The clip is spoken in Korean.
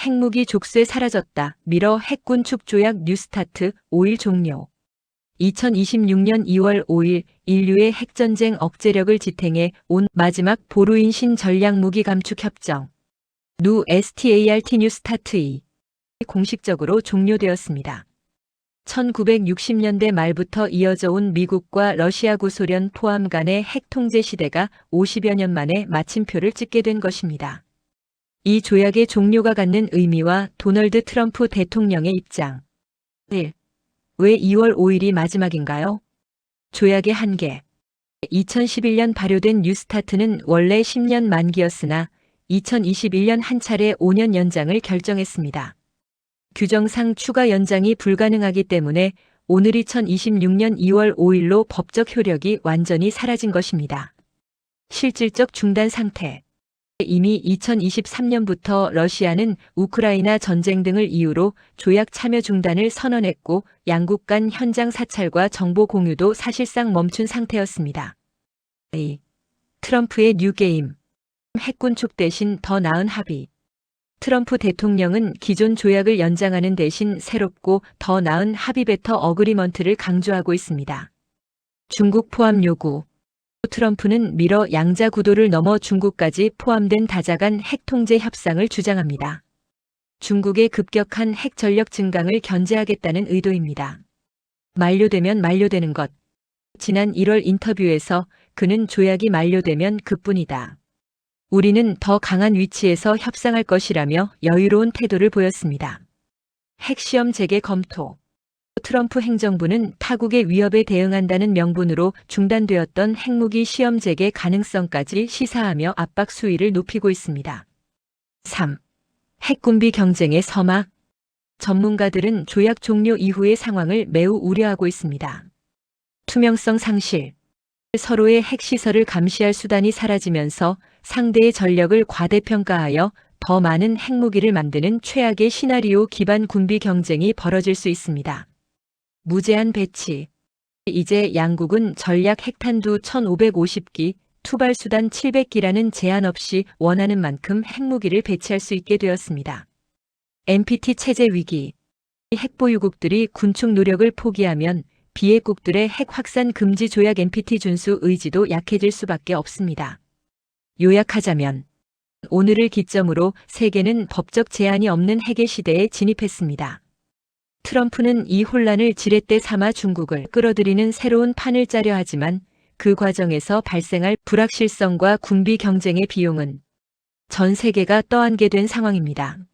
핵무기 족쇄 사라졌다. 미러 핵군 축 조약 뉴스타트 5일 종료. 2026년 2월 5일 인류의 핵전쟁 억제력을 지탱해 온 마지막 보루인신 전략무기 감축 협정. 누 START 뉴스타트 2 공식적으로 종료되었습니다. 1960년대 말부터 이어져 온 미국과 러시아 구소련 포함 간의 핵 통제 시대가 50여 년 만에 마침표를 찍게 된 것입니다. 이 조약의 종료가 갖는 의미와 도널드 트럼프 대통령의 입장. 1. 왜 2월 5일이 마지막인가요? 조약의 한계. 2011년 발효된 뉴스타트는 원래 10년 만기였으나 2021년 한 차례 5년 연장을 결정했습니다. 규정상 추가 연장이 불가능하기 때문에 오늘 2026년 2월 5일로 법적 효력이 완전히 사라진 것입니다. 실질적 중단 상태. 이미 2023년부터 러시아는 우크라이나 전쟁 등을 이유로 조약 참여 중단을 선언했고 양국 간 현장 사찰과 정보 공유도 사실상 멈춘 상태였습니다. 2. 트럼프의 뉴게임. 핵군 축 대신 더 나은 합의. 트럼프 대통령은 기존 조약을 연장하는 대신 새롭고 더 나은 합의 베터 어그리먼트를 강조하고 있습니다. 중국 포함 요구. 트럼프는 미러 양자 구도를 넘어 중국까지 포함된 다자간 핵 통제 협상을 주장합니다. 중국의 급격한 핵 전력 증강을 견제하겠다는 의도입니다. 만료되면 만료되는 것. 지난 1월 인터뷰에서 그는 조약이 만료되면 그뿐이다. 우리는 더 강한 위치에서 협상할 것이라며 여유로운 태도를 보였습니다. 핵시험 재개 검토. 트럼프 행정부는 타국의 위협에 대응한다는 명분으로 중단되었던 핵무기 시험 재개 가능성까지 시사하며 압박 수위를 높이고 있습니다. 3. 핵군비 경쟁의 서막. 전문가들은 조약 종료 이후의 상황을 매우 우려하고 있습니다. 투명성 상실. 서로의 핵시설을 감시할 수단이 사라지면서 상대의 전력을 과대평가하여 더 많은 핵무기를 만드는 최악의 시나리오 기반 군비 경쟁이 벌어질 수 있습니다. 무제한 배치. 이제 양국은 전략 핵탄두 1550기, 투발수단 700기라는 제한 없이 원하는 만큼 핵무기를 배치할 수 있게 되었습니다. NPT 체제 위기. 핵보유국들이 군축 노력을 포기하면 비핵국들의 핵 확산 금지 조약 NPT 준수 의지도 약해질 수밖에 없습니다. 요약하자면 오늘을 기점으로 세계는 법적 제한이 없는 핵의 시대에 진입했습니다. 트럼프는 이 혼란을 지렛대 삼아 중국을 끌어들이는 새로운 판을 짜려 하지만 그 과정에서 발생할 불확실성과 군비 경쟁의 비용은 전 세계가 떠안게 된 상황입니다.